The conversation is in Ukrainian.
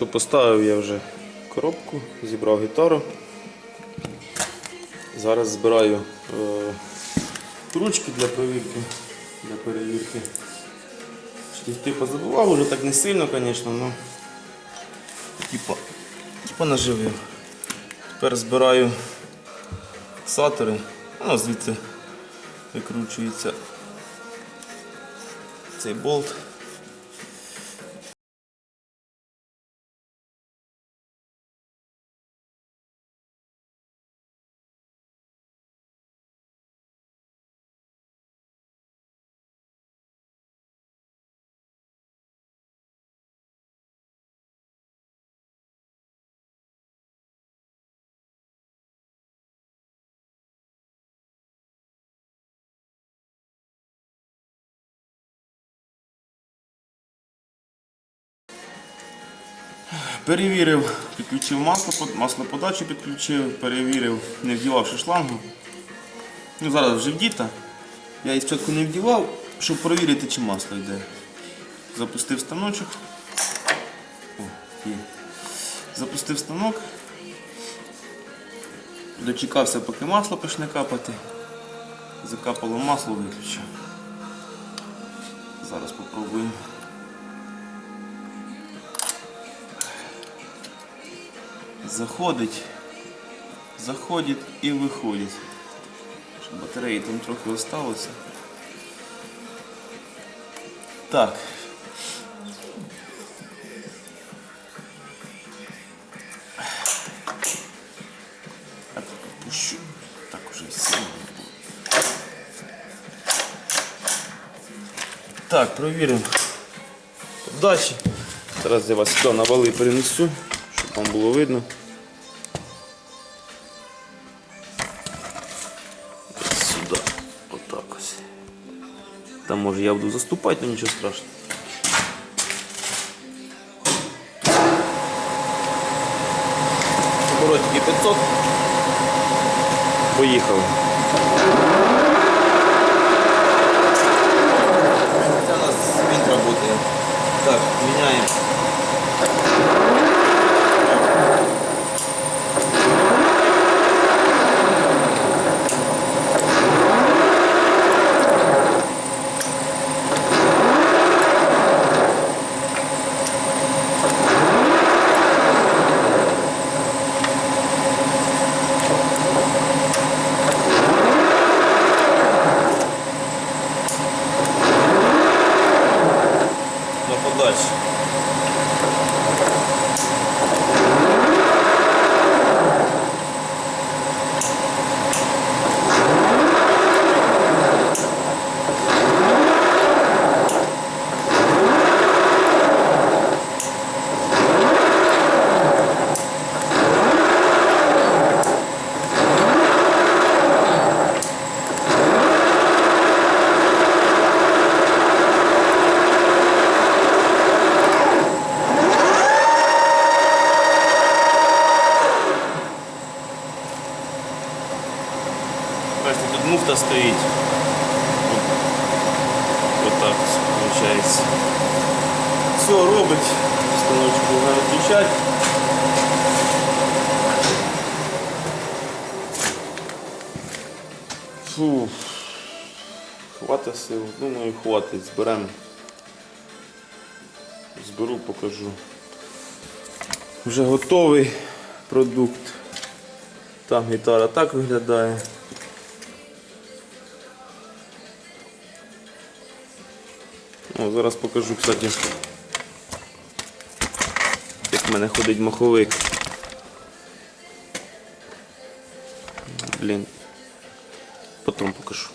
Що поставив я вже коробку, зібрав гітару. Зараз збираю е, ручки для перевірки. Для перевірки. Штифти позабував, вже так не сильно, звісно, але типа, типа наживив. Тепер збираю фіксатори. Ну, звідси викручується цей болт. Перевірив, підключив масло, маслоподачу підключив, перевірив, не вдівавши шлангу. Ну, зараз вже вдіта. Я її спочатку не вдівав, щоб перевірити, чи масло йде. Запустив станочок. О, є. Запустив станок. Дочекався, поки масло почне капати. Закапало масло, виключив. Зараз спробуємо. Заходить, заходить і виходить. Щоб батареї там трохи осталося. Так. Так. Так уже сильно не. Так, провіримо подачі. Зараз я вас сюди на вали перенесу, щоб вам було видно. Там може я буду заступати, але нічого страшного. Оборотики 500. Поїхали. Це у нас винт працює. Так, міняємо. Бачите, тут муфта стоїть. Ось так виходить. Все робить. Станочку можна виключати. Фу. Хватить сил. Думаю, хватить. Зберемо. Зберу, покажу. Вже готовий продукт. Там гітара так виглядає. О, зараз покажу, кстати, як в мене ходить маховик. Блін. Потім покажу.